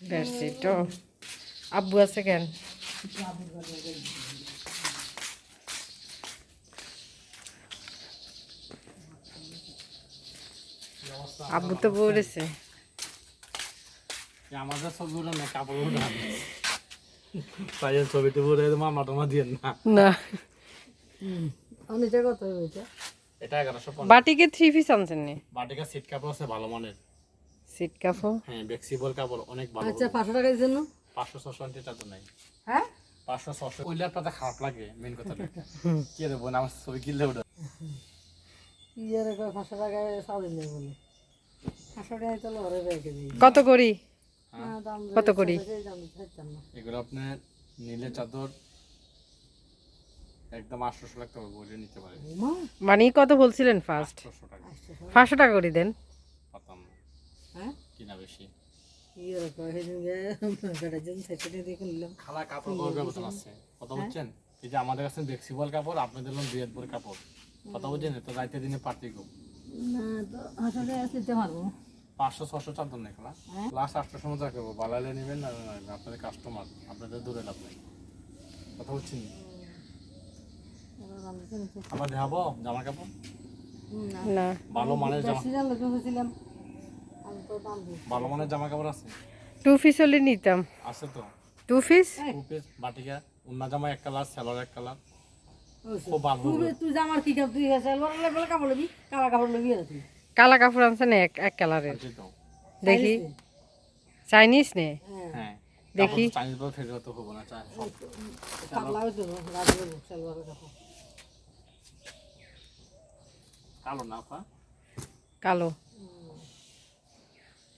Bedsheet ও আব্বু আছে কেন? আব্বু তো বলেছে। আমাদের উঠে না কাপড় উঠে তাই ছবিতে উঠে মামা টামা দিয়ে না। না। অনেকটা কত হয়েছে এটা এগারোশো পঞ্চাশ। বাটিকে থ্রি পিস আনছেন নি? বাটিকা সিট কাপড় আছে ভালো মানের। সিট কাপড়। হ্যাঁ ফ্লেক্সিবল কাপড় অনেক ভালো আচ্ছা পাঁচশো টাকার জন্য? পাঁচশো ছশো আনতে চাতো নাই। হ্যাঁ? পাঁচশো ছশো ওইলে আপনাদের খারাপ লাগে মেন কথা কে দেবো না আমার ছবি কিনলে ওটা। কি আর কয় পাঁচশো টাকায় নেই বলে। পাঁচশো টাকায় তো লড়ে রেখে দিই। কত করি? হ্যাঁ, কত করি? না এগুলো আপনার নীলে চাদর একদম আটশোশো লাখ টাকা বলে নিতে পারে মা? মানে কত বলছিলেন ফার্স্ট আটশোশো টাকা। পাঁচশো টাকা করে দেন পাতাম না হ্যাঁ কিনা বেশি কি আর কয় সেদিন গিয়ে বেটার জন্য সেটা দিয়ে কিনলাম খালা কাপড় করার ব্যবস্থা আছে। কথা বলছেন এই যে আমাদের কাছে ফ্লেক্সিবল কাপড় আপনাদের হলো দুয়ের পর কাপড়। কথা বলছেন তো রাইতে দিনে পার্থক্য না তো পাঁচশো দিতে পারব। পাঁচশো ছশো চাদর নেই খেলা। হ্যাঁ। লাস্ট বালালে নেবেন না আপনাদের কাস্টমার আপনাদের দূরে লাভ নেই। কথা বলছেন আবার দেখাবো জামা কাপড়? না। না। ভালো মানের জামা ভালো মানের জামা কাপড় আছে? টু পিস হলে নিতাম। আছে তো? টু পিস টু পিস বাটিকা উন্না জামা এক কালার এক কালার খুব ভালো। তুই তুই জামার কি কাপড় তুই সালোয়ার বলে কাপড় লবি কালা কাপড় লবি আর কালা কাপড় আনছেন এক এক কালারের দেখি। চাইনিজ নে? হ্যাঁ। হ্যাঁ। দেখি। চাইনিজ বল ফেরত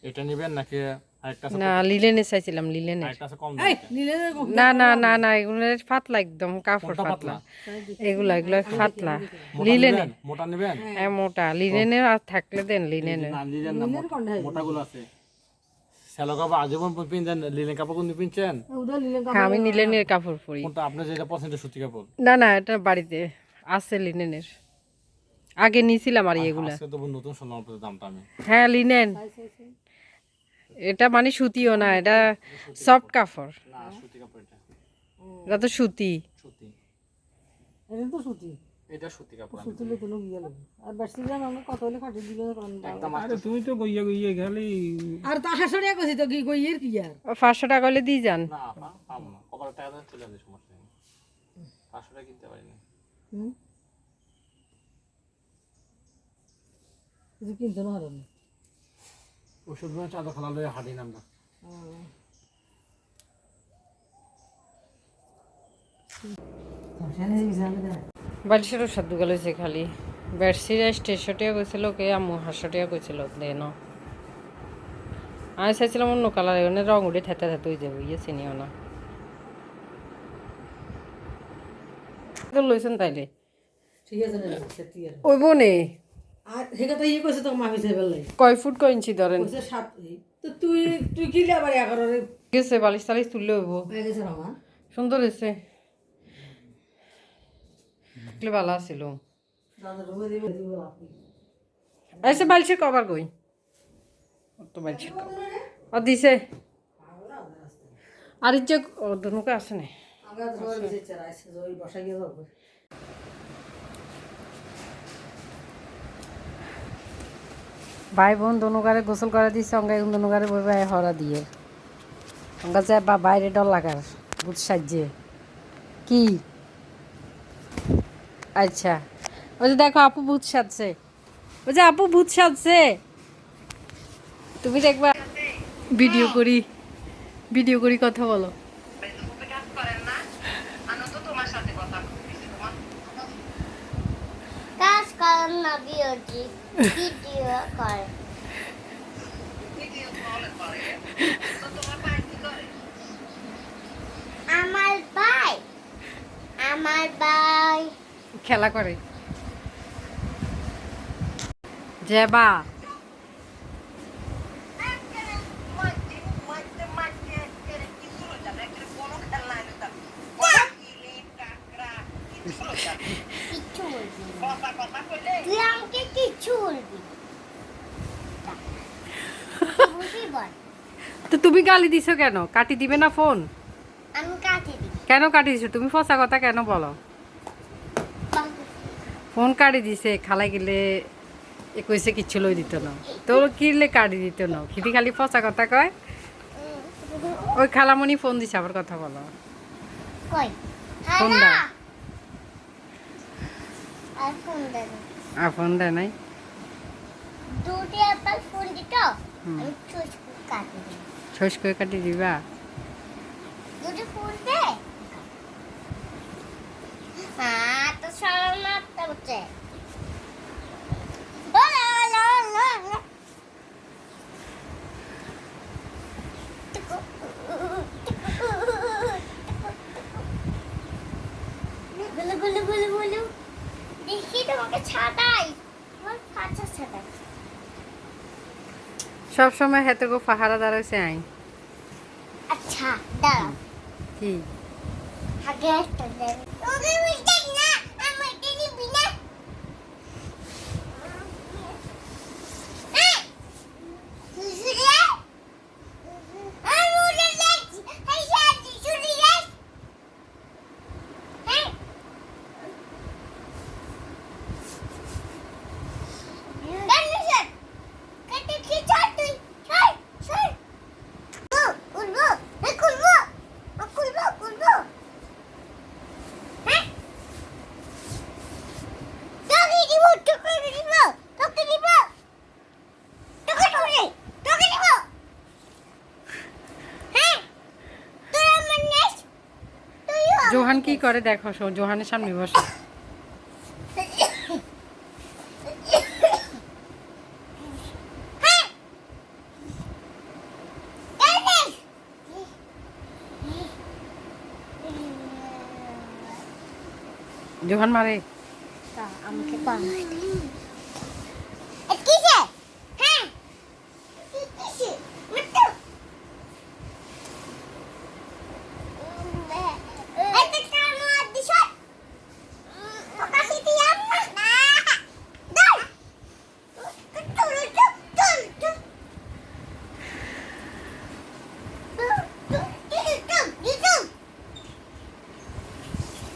এটা নেবেন নাকি না লিলেনে চাইছিলাম লিলেনে না না না না এগুলো পাতলা একদম কাপড় পাতলা। এগুলা এগুলো পাতলা। মোটা লিলেনে মোটা নেবেন? হ্যাঁ। মোটা। লিনেনে আর থাকলে দেন লিলেন মোটাগুলো আছে। শ্যালো কাপড় আজীবন পিনছেন লিলেন কাপড় কোন পিনছেন? উদয় নীলের হ্যাঁ আমি লিলেনের কাপড় পরি। কোনটা? আপনার যেটা পছন্দের সুতি কাপড়। না না এটা বাড়িতে আছে লিনেনের আগে নিয়েছিলাম আর এগুলা। আজকে তো নতুন শুনলাম আপনাদের দামটা আমি। হ্যাঁ লিনেন এটা মানে সুতিও না এটা সফট কাপড়। না সুতি এটা। এটা তো সুতি। সুতি। এটা তো সুতি। এটা সুতি কাপড় সুতি লোক গিয়ে আর বেশি দাম আমরা কত হলে খাটি দিবে একদম আরে তুমি তো গইয়া গইয়া খালি আর তা হাসড়িয়া কইছি তো কি কইয়ের কি আর? ও পাঁচশো টাকা হলে দিয়ে যান। না পাবো না। কবার টাকা দেন চলে যাবে সমস্যা নেই। পাঁচশো টাকা কিনতে পারি না। হুম? কিছু কিনতে না হারাম। ওষুধ মানে চাদর খালা লয়ে হাঁটি নাম না বালিশের ওষুধ দুগাল হয়েছে খালি। বেডশিট স্টেশটিয়া কইছিল কে আম্মু হাসটিয়া কইছিল দেন আমি চাইছিলাম অন্য কালার এখানে রং উঠে থেতে থেতে হয়ে যাবে ইয়ে চিনিও না তো লইছেন তাইলে? ঠিক আছে না সেটি ওই বনে। আর সে কথা ইয়ে কইছে তো কয় ফুট কয় ইঞ্চি ধরেন? কইছে সাত তো তুই তুই কি আবার এগারো রে বালিশ টালিশ তুললে হইব। গেছে আমার সুন্দর হয়েছে। দেখলে ভালো আছিল। দাদা রুমে দিবে দিব আপনি। আইসে বালিশের কবার কই? তো বালিশের ও দিছে। আর আছে না আমরা ধরে দিছে চারা আছে ওই বসা গিয়ে যাব ভাই বোন দুনুকারে গোসল করে দিছে অঙ্গা এখন দুনুকারে বই ভাই হরা দিয়ে। অঙ্গা যায় বা বাইরে ডর লাগার বুঝ সাহায্যে কি? আচ্ছা। ওই যে দেখো আপু ভূত সাজছে। ওই যে আপু ভূত সাজছে। তুমি দেখবা। ভিডিও করি ভিডিও করি কথা বলো কাজ করেন না বিওটি ভিডিও করে আমার ভাই আমার ভাই খেলা করে। জেবা কিচ্ছু বলবি না। তুই আমাকে কিচ্ছু বলবি না। বুঝি বল তো তুমি গালি দিছো কেন? কাটি দিবে না ফোন? আমি কাটি দিই। কেন কাটি দিছো? তুমি ফসা কথা কেন বলো? ফোন কাটি দিছে খালাই গেলে এ কইছে কিচ্ছু লই দিত না। তোর কিনলে কাটি দিত না? খিদি খালি ফসা কথা কয়? ওই খালামণি ফোন দিছে আবার কথা বলো। কই? ফোন দাও। আর ফোন দেয় নাই? দুটি আপনার ফোন দিত আমি চুজ কাটি দিই। ছস করে কাটি দিবা হ্যাঁ দেখি তোমাকে ছাটাই তোমার কাছে ছাটাই সব সময় হেতে গো পাহারা দাঁড়াইছে আই। কি আগে একটা দেন ওকে উল্টে না আমাকে নিবি না এই, শুশুরে? আমি উড়ে যাচ্ছি। এই সাথে শুনে যাস? হ্যাঁ? কেন স্যার? কেটে কি ছাড় তুই? ছাড়, ছাড়। খুলবো, এই খুলবো, ও খুলবো, খুলবো। হ্যাঁ? তোকে দিব, তোকে দিব, তোকে দিব। তোকে ধরে, তোকে দিব। হ্যাঁ? তোর আমার নেস, তুইও আমার জোহান কি করে? দেখো জোহানের সামনে বসে। জোহান মারে। আমাকে বানাই দে এ কিসে হ্যাঁ কি কিসে মিট্টু এটা কেন দিছ পকাশি দিয়াম না দাও চল চল চল চল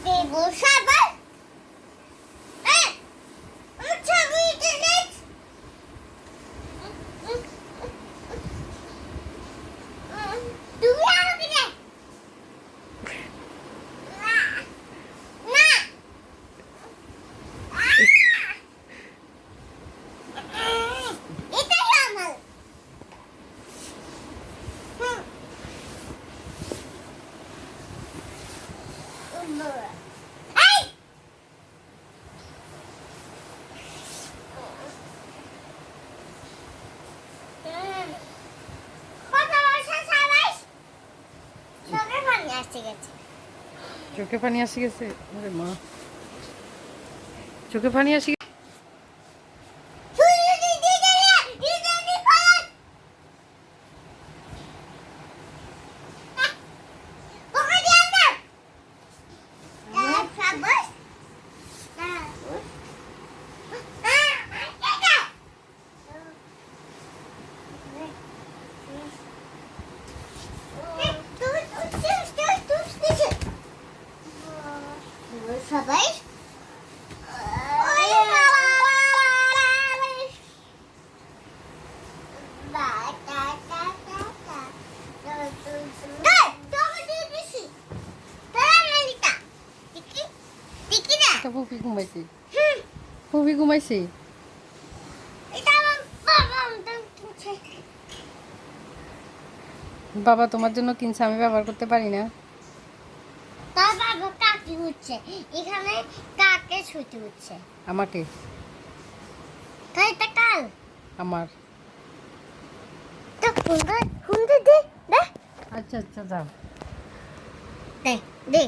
দেবো সাবান Eh! I'm trying to it. Do we have it? Na. Na. এটা আমার এই কত বছর সবাই চোখে পানি আসি গেছে? মা। চোখে পানি আসি গে- তুই যদি দিতে না দিতে নি পালান ওকে দিয়ে না সাবাস সবাই ঘুমাইছি। ফুপি ঘুমাইছি। বাবা তোমার জন্য কিনছে আমি ব্যবহার করতে পারি না। হচ্ছে এখানে কাকে ছুটি হচ্ছে? আমাকে। কাল। আমার। তো দে দে। আচ্ছা আচ্ছা যাও। দে দে।